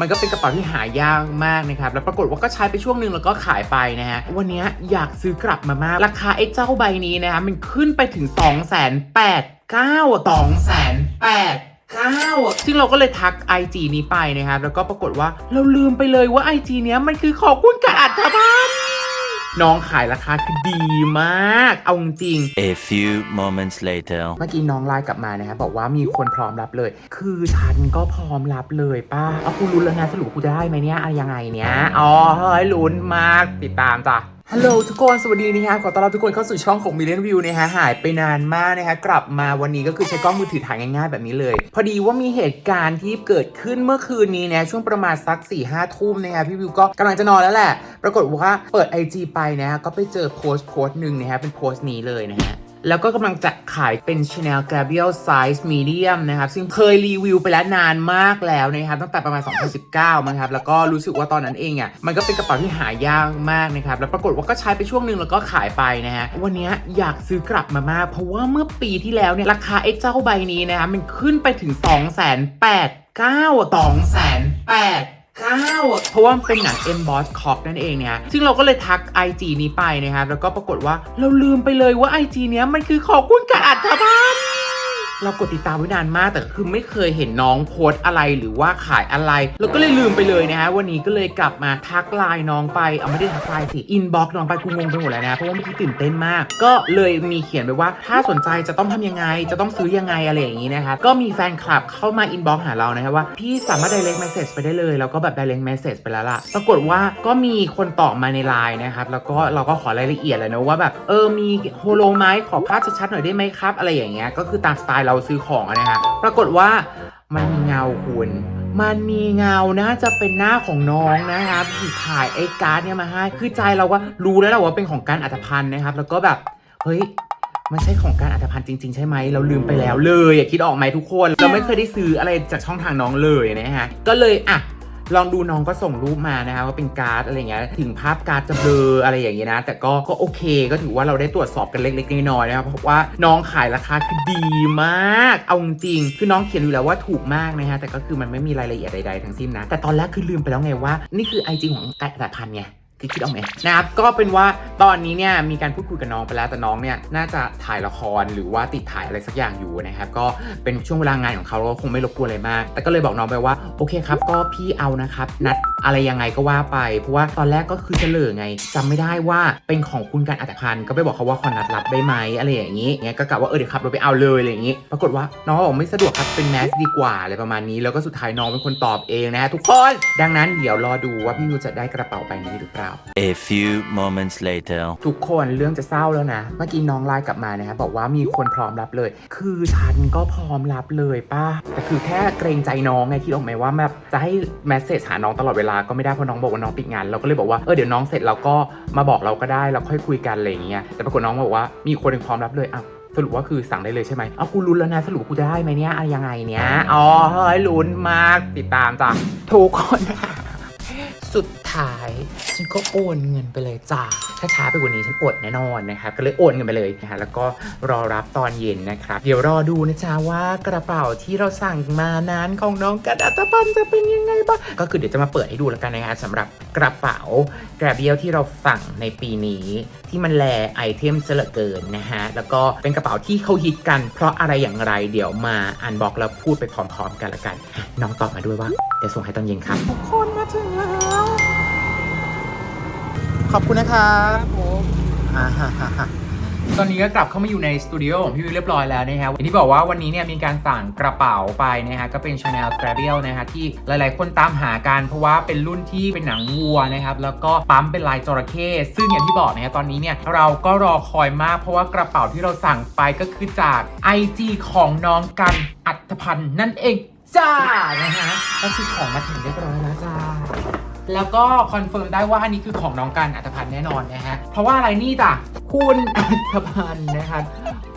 มันก็เป็นกระเป๋าที่หายากมากนะครับ แล้วปรากฏว่าก็ใช้ไปช่วงหนึ่งแล้วก็ขายไปนะฮะ วันนี้อยากซื้อกลับมามาก ราคาไอ้เจ้าใบนี้นะฮะ มันขึ้นไปถึง 2 8 9 2 8 9ซึ่งเราก็เลยทัก IG นี้ไปนะครับ แล้วก็ปรากฏว่าเราลืมไปเลยว่า IG เนี้ยมันคือของคุณกบอัฐพันธ์ น้องขายราคาคือดีมาก เอาจริง A few moments later. เมื่อกี้น้องไลน์กลับมานะครับบอกว่ามีคนพร้อมรับเลย คือฉันก็พร้อมรับเลยป้าเอากูลุ้นแล้วนะสรุปกูจะได้ไหมเนี่ยอะไรยังไงเนี้ยอ๋อเฮ้ยลุ้นมากติดตามจ้ะ ฮัลโหลทุกคน สวัสดีนะคะขอต้อนรับทุกคนเข้าสู่ช่องของมิเลนวิวนะคะหายไปนานมากนะคะกลับมาวันนี้ก็คือใช้กล้องมือถือถ่ายง่ายๆแบบนี้เลย พอดีว่ามีเหตุการณ์ที่เกิดขึ้นเมื่อคืนนี้นะช่วงประมาณสัก4ี่ห้าทุ่มนะคะพี่วิวก็กำลังจะนอนแล้วแหละ ปรากฏว่าเปิด IG ไปนะฮะก็ไปเจอโพสต์โพสต์หนึ่งนะฮะเป็นโพสต์นี้เลยนะฮะ แล้วก็กำลังจะขายเป็น Chanel Gabriel Size Medium นะครับ ซึ่งเคยรีวิวไปแล้วนานมากแล้วนะครับ ตั้งแต่ประมาณ 2019 มั้งครับ แล้วก็รู้สึกว่าตอนนั้นเองอะมันก็เป็นกระเป๋าที่หายากมากนะครับ แล้วปรากฏว่าก็ใช้ไปช่วงหนึ่งแล้วก็ขายไปนะฮะ วันนี้อยากซื้อกลับมามาก เพราะว่าเมื่อปีที่แล้วเนี่ยราคาไอ้เจ้าใบนี้นะฮะมันขึ้นไปถึง 2 8 0 0 0 0 9 2 8 0 9เพราะว่ามันเป็นหนัง Emboss Cop นั่นเองเนี่ยซึ่งเราก็เลยทัก IG นี้ไปนะครับแล้วก็ปรากฏว่าเราลืมไปเลยว่า IG เนี้ยมันคือของคุณกบอัฐพันธ์ เรากดติดตามไว้นานมากแต่คือไม่เคยเห็นน้องโพสอะไรหรือว่าขายอะไรเราก็เลยลืมไปเลยนะฮะวันนี้ก็เลยกลับมาทักไลน์น้องไปเอาไม่ได้ทักไลน์สิอินบ็อกน้องไปกูงงไปหมดแล้วนะเพราะว่าเมื่อกี้ตื่นเต้นมาก ก็เลยมีเขียนไปว่าถ้าสนใจจะต้องทำยังไง จะต้องซื้อยังไงอะไรอย่างนี้นะครับก็มีแฟนคลับเข้ามาอินบ็อกหาเรานะครับว่าพี่สามารถ direct message ไปได้เลยแล้วก็แบบ direct message ไปแล้วล่ะปรากฏว่าก็มีคนตอบมาในไลน์นะครับแล้วก็เราก็ขอรายละเอียดเลยนะว่าแบบเออมีโฮโลไหมขอภาพชัดๆหน่อยได้ไหมครับ อะไรอย่างเงี้ยก็คือตามสไตล์เราซื้อของอะนะคะปรากฏว่ามันมีเงาคุณ มันมีเงาน่าจะเป็นหน้าของน้องนะครับที่ถ่ายไอ้การ์ดเนี่ยมาให้คือใจเราก็รู้แล้วแหละว่าเป็นของการอัตพันนะครับ แล้วก็แบบเฮ้ยมันใช่ของการอัตภัณฑ์จริง ๆ ใช่ไหม เราลืมไปแล้วเลย อย่าคิดออกไหมทุกคน เราไม่เคยได้ซื้ออะไรจากช่องทางน้องเลยนะฮะ ก็เลยอะ ลองดูน้องก็ส่งรูปมานะคะว่าเป็นการ์ดอะไรเงี้ยถึงภาพการ์ดจะเบลออะไรอย่างเงี้ยนะ แต่ก็ก็โอเคก็ถือว่าเราได้ตรวจสอบกันเล็กๆน้อยๆนะครับเพราะว่าน้องขายราคาคือดีมาก เอาจริงคือน้องเขียนอยู่แล้วว่าถูกมากนะฮะแต่ก็คือมันไม่มีรายละเอียดใดๆทั้งสิ้นนะแต่ตอนแรกคือลืมไปแล้วไงว่า นี่คือไอจีของการอัตภัณฑ์ไง คือคิดเอาไหมนะครับก็เป็นว่าตอนนี้เนี่ยมีการพูดคุยกับน้องไปแล้วแต่น้องเนี่ยน่าจะถ่ายละครหรือว่าติดถ่ายอะไรสักอย่างอยู่นะครับก็เป็นช่วงเวลางานของเขาเราก็คงไม่รบกวนอะไรมาก แต่ก็เลยบอกน้องไปว่าโอเคครับ ก็พี่เอานะครับนัดอะไรยังไงก็ว่าไป เพราะว่าตอนแรกก็คือเฉลยไงจำไม่ได้ว่าเป็นของคุณการอัตพันธ์ก็ไปบอกเขาว่าขอนัดรับได้ไหมอะไรอย่างนี้เงี้ยก็กะว่าเออเดี๋ยวขับรถไปเอาเลยอะไรอย่างนี้ ปรากฏว่าน้องบอกไม่สะดวกครับเป็นแมสดีกว่าอะไรประมาณนี้ แล้วก็สุดท้ายน้องเป็นคนตอบเองนะทุกคน ดังนั้นเดี๋ยวรอดูว่าพี่ยูจะได้กระเป๋าใบนี้หรือเปล่า A few moments later. ทุกคนเรื่องจะเศร้าแล้วนะ เมื่อกี้น้องไลน์กลับมานะครับบอกว่ามีคนพร้อมรับเลย คือฉันก็พร้อมรับเลยป้าแต่คือแค่เกรงใจน้องไงคิดออกไหมว่าแบบจะให้แมสเซจหาน้องตลอดเวลาก็ไม่ได้เพราะน้องบอกว่าน้องติดงานเราก็เลยบอกว่าเออเดี๋ยวน้องเสร็จเราก็มาบอกเราก็ได้เราค่อยคุยกันอะไรอย่างเงี้ยแต่ปรากฏน้องบอกว่ามีคนหนึ่งพร้อมรับเลยอ้าวสรุปว่าคือสั่งได้เลยใช่ไหมเอากูลุ้นแล้วนะสรุปกูจะได้ไหมเนี่ยอะไรยังไงเนี้ยอ๋อ เฮ้ยลุ้นมากติดตามจ้ะทุกคน สุดท้าย ฉันก็โอนเงินไปเลยจ้าถ้าช้าไปกว่านี้ฉันอดแน่นอนนะครับก็เลยโอนเงินไปเลยนะฮะแล้วก็รอรับตอนเย็นนะครับ เดี๋ยวรอดูนะจ๊ะว่ากระเป๋าที่เราสั่งมานั้นของน้องกัดอัตพันจะเป็นยังไงบ้างก็คือเดี๋ยวจะมาเปิดให้ดูแล้วกันนะฮะสำหรับกระเป๋ากระเบียวที่เราสั่งในปีนี้ที่มันแลไอเทมเสเลือเกินนะฮะแล้วก็เป็นกระเป๋าที่เขาฮิตกัน เพราะอะไรอย่างไรเดี๋ยวมาอันบอกแล้วพูดไปพร้อมๆ กันละกัน น้องตอบมาด้วยว่าเดี๋ยวส่งให้ตอนเย็นครับทุกคนมาถึง ขอบคุณนะครับผมอ่าฮะฮะฮะตอนนี้ก็กลับเข้ามาอยู่ในสตูดิโอของพี่วิวเรียบร้อยแล้วนะครับอย่างที่บอกว่าวันนี้เนี่ยมีการสั่งกระเป๋าไปนะฮะก็เป็น Chanel g r a b i e l นะฮะที่หลายๆ คนตามหากันเพราะว่าเป็นรุ่นที่เป็นหนังวัวนะครับแล้วก็ปั๊มเป็นลายจระเข้ซึ่งอย่างที่บอกนะฮะตอนนี้เนี่ยเราก็รอคอยมากเพราะว่ากระเป๋าที่เราสั่งไปก็คือจาก IG ของน้องกันอัตพันธ์นั่นเองจ้านะฮะก็คือของมาถึงเรียบร้อยแล้วจ้า แล้วก็คอนเฟิร์มได้ว่าอันนี้คือของน้องกันอัตพันธ์แน่นอนนะฮะ เพราะว่าอะไรนี่จ้ะคุณอัตพันธ์นะคะ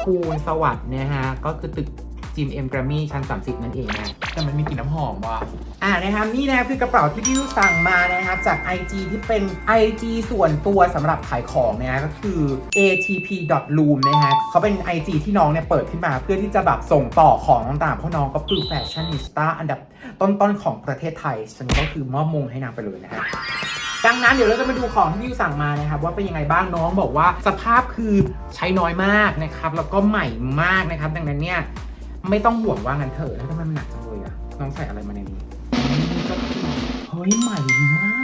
คูณสวัสด์นะฮะ ก็คือตึก จิมเอ็มกรมี่ชั้น 30 นั่นเองนะแต่มันมีกลิ่นน้ำหอมว่ะ อ่านะครับนี่นะครับคือกระเป๋าที่พี่ยูสั่งมานะครับจาก IG ที่เป็น IG ส่วนตัวสำหรับขายของเนี่ยนะก็คือ atp.loom นะฮะเขาเป็น IG ที่น้องเนี่ยเปิดขึ้นมาเพื่อที่จะแบบส่งต่อของต่างๆเพราะน้องก็คือแฟชั่นนิสต้าอันดับต้นๆของประเทศไทยฉันก็คือมอบมงให้นางไปเลยนะฮะดังนั้นเดี๋ยวเราจะมาดูของที่พี่ยูสั่งมานะครับว่าเป็นยังไงบ้างน้องบอกว่าสภาพคือใช้น้อยมากนะครับแล้วก็ใหม่มากนะครับ ดังนั้นเนี่ย ไม่ต้องห่วงว่างั้นเถอะแล้วทำไมมันหนักจังเลยอะน้องใส่อะไรมาในนี้เฮ้ยใหม่มาก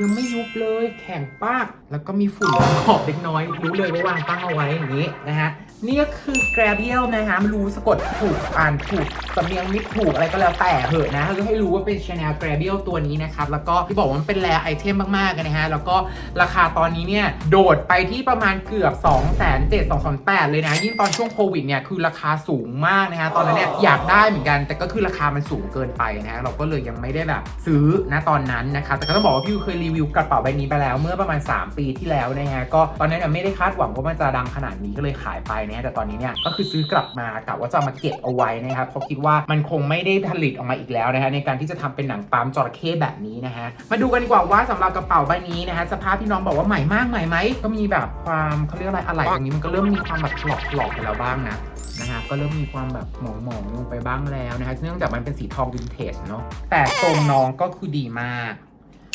ยังไม่ยุบเลยแข็งปาก แล้วก็มีฝุ่นขอบเล็กน้อย รู้เลยว่าวางตั้งเอาไว้อย่างนี้นะฮะนี่ก็คือ g r a b i e l นะฮะไม่รู้สะกดถูกอ่านถูกสำเนียงมิดถูกอะไรก็แล้วแต่เหอะนะก็ให้รู้ว่าเป็น Chanel g r a b i e l ตัวนี้นะครับ แล้วก็ที่บอกว่ามันเป็นแรไอเทมมากๆนะฮะ แล้วก็ราคาตอนนี้เนี่ย โดดไปที่ประมาณเกือบ 2 7 0 0 0 2 2 8 เลยนะ ยิ่งตอนช่วงโควิดเนี่ย คือราคาสูงมากนะฮะ ตอนนั้นเนี่ยอยากได้เหมือนกัน แต่ก็คือราคามันสูงเกินไปนะฮะ เราก็เลยยังไม่ได้แบบซื้อนะตอนนั้นนะครับแต่ก็ต้องบอกว่าพี่เคยรีวิวกระเป๋าใบนี้ไปแล้วเมื่อประมาณ 3 ปีที่แล้วนะฮะก็ตอนนั้นเนี่ยไม่ได้คาดหวังว่ามันจะดังขนาดนี้ก็เลยขายไปนะแต่ตอนนี้เนี่ยก็คือซื้อกลับมากะว่าจะมาเก็บเอาไว้นะครับเพราะคิดว่ามันคงไม่ได้ผลิตออกมาอีกแล้วนะฮะในการที่จะทำเป็นหนังปั๊มจระเข้แบบนี้นะฮะมาดูกันดีกว่าว่าสำหรับกระเป๋าใบนี้นะฮะสภาพที่น้องบอกว่าใหม่มากใหม่ไหมก็มีแบบความเขาเรียกอะไรอะไรตรงนี้มันก็เริ่มมีความแบบถลอกถลอกไปแล้วบ้างนะนะฮะก็เริ่มมีความแบบหมองหมองๆลงไปบ้างแล้วนะฮะเนื่องจากมันเป็นสีทองวินเทจเนาะแต่ทรงน้องก็คือดีมาก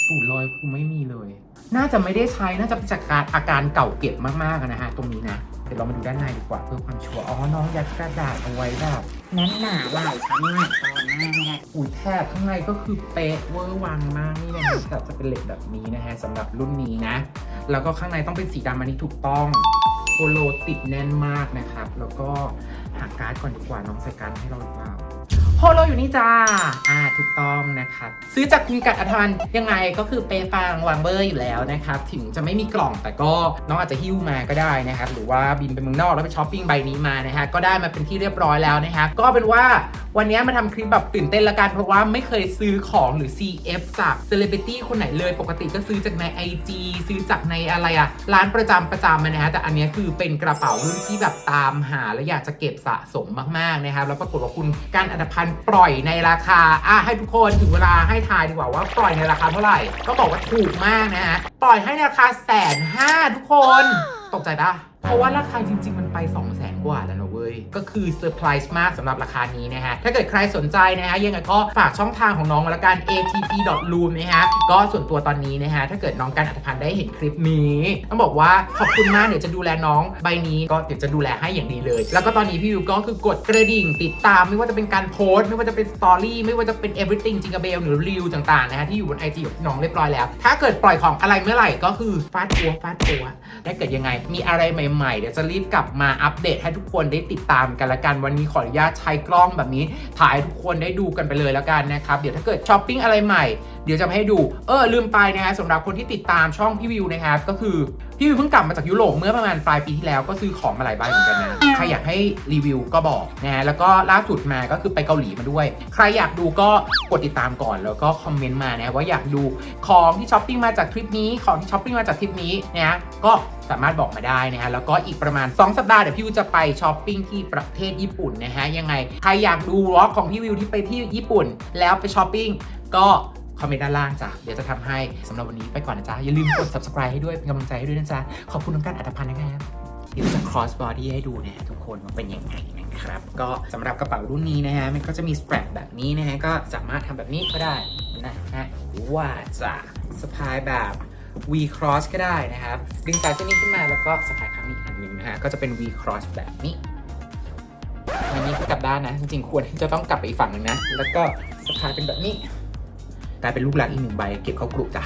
ตูดรอยคือไม่มีเลย น่าจะไม่ได้ใช้ น่าจะเป็นจากการอาการเก่าเก็บมากๆนะฮะตรงนี้นะ เดี๋ยวเรามาดูด้านในดีกว่าเพื่อความชัวร์ อ๋อ น้องยัดกระดาษเอาไว้แบบนั้นหนาหลายชั้นหนักตอนหน้าแรกอุ้ยแทบข้างในก็คือเป๊ะเวอร์วังมากนี่นะฮะแต่จะเป็นเหล็กแบบนี้นะฮะสำหรับรุ่นนี้นะ แล้วก็ข้างในต้องเป็นสีดำอันนี้ถูกต้องโปโลติดแน่นมากนะครับ แล้วก็หาการ์ดก่อนดีกว่าน้องใส่การ์ดให้เราหรือเปล่า โฮโลอยู่นี่จ้า อ่า ถูกต้องนะครับ ซื้อจากคุณกัดอัธวันยังไงก็คือเปฟังวางเบอร์อยู่แล้วนะครับ ถึงจะไม่มีกล่องแต่ก็น้องอาจจะหิ้วมาก็ได้นะครับ หรือว่าบินไปเมืองนอกแล้วไปช้อปปิ้งใบนี้มานะฮะ ก็ได้มาเป็นที่เรียบร้อยแล้วนะฮะ ก็เป็นว่าวันนี้มาทำคลิปแบบตื่นเต้นละกันเพราะว่าไม่เคยซื้อของหรือ CF จากเซเลบริตี้คนไหนเลย ปกติก็ซื้อจากใน IG ซื้อจากในอะไรอะร้านประจำประจำมานะฮะแต่อันนี้คือเป็นกระเป๋ารุ่นที่แบบตามหาและอยากจะเก็บสะสมมากๆนะครับแล้วปรากฏว่าคุณการอัตพันการปล่อยในราคาอะให้ทุกคนถึงเวลาให้ทายดีกว่าว่าปล่อยในราคาเท่าไหร่ ก็บอกว่าถูกมากนะฮะ ปล่อยให้ราคาแสนห้าทุกคน ตกใจปะ เพราะว่าราคาจริง ๆ มันไป2 0 0แสนกว่าแล้วนะเว้ย ก็คือเซอร์ไพรส์มากสำหรับราคานี้นะฮะ ถ้าเกิดใครสนใจนะฮะยังไงก็ฝากช่องทางของน้องมาละกัน atp.loom นะฮะ ก็ส่วนตัวตอนนี้นะฮะ ถ้าเกิดน้องการอัตพันธ์ได้เห็นคลิปนี้ ต้องบอกว่าขอบคุณมากเดี๋ยวจะดูแลน้องใบนี้ก็เดี๋ยวจะดูแลให้อย่างดีเลย แล้วก็ตอนนี้พี่วิวก็คือกดกระดิ่งติดตามไม่ว่าจะเป็นการโพสต์ไม่ว่าจะเป็นสตอรี่ไม่ว่าจะเป็น everything จิงก b เบลหรือรีวต่างๆนะฮะที่อยู่บน IG ของน้องเรียบร้อยแล้ว ถ้าเกิดปล่อยของอะไรเมื่อไหร่ก็คือฟาดตัวฟาดตัวถ้าเกิดยังไงมีอะไรใหม่ๆ เดี๋ยวจะรีบกลับมาอัปเดตให้ทุกคนได้ติดตามกันละกัน วันนี้ขออนุญาตใช้กล้องแบบนี้ ถ่ายทุกคนได้ดูกันไปเลยแล้วกันนะครับ เดี๋ยวถ้าเกิดช้อปปิ้งอะไรใหม่ เดี๋ยวจะมาให้ดู เออลืมไปนะฮะสำหรับคนที่ติดตามช่องพี่วิวนะครับก็คือพี่วิวเพิ่งกลับมาจากยุโรปเมื่อประมาณปลายปีที่แล้วก็ซื้อของมาหลายใบเหมือนกันนะใครอยากให้รีวิวก็บอกนะฮะแล้วก็ล่าสุดมาก็คือไปเกาหลีมาด้วย ใครอยากดูก็กดติดตามก่อนแล้วก็คอมเมนต์มานะว่าอยากดูของที่ช้อปปิ้งมาจากทริปนี้ของที่ช้อปปิ้งมาจากทริปนี้นะก็ สามารถบอกมาได้นะฮะแล้วก็อีกประมาณ 2 สัปดาห์เดี๋ยวพี่วิวจะไปช้อปปิ้งที่ประเทศญี่ปุ่นนะฮะยังไงใครอยากดูวอล์กของพี่วิวที่ไปที่ญี่ปุ่น แล้วไปช้อปปิ้งก็คอมเมนต์ด้านล่างจ้ะ เดี๋ยวจะทำให้สำหรับวันนี้ไปก่อนนะจ๊ะ อย่าลืมกด subscribe ให้ด้วย เป็นกำลังใจให้ด้วยนะจ๊ะ ขอบคุณน้องการอัตพันธ์นะครับเดี๋ยวจะ cross body ให้ดูนะฮะทุกคนว่าเป็นยังไงนะครับ ก็สำหรับกระเป๋ารุ่นนี้นะฮะ มันก็จะมี strap แบบนี้นะฮะ ก็สามารถทำแบบนี้ก็ได้นะฮะว่าจะสะพายแบบ V cross ก็ได้นะครับ ดึงสายเส้นนี้ขึ้นมาแล้วก็สะพายข้างนี้อีกอันหนึ่งนะฮะ ก็จะเป็น V cross แบบนี้อันนี้ก็กลับด้านนะ จริงๆ ควรที่จะต้องกลับไปอีกฝั่งหนึ่งนะ แล้วก็สะพายเป็นแบบนี้กลายเป็นลูกหลักอีกหนึ่งใบ เก็บเข้ากรุจ้ะ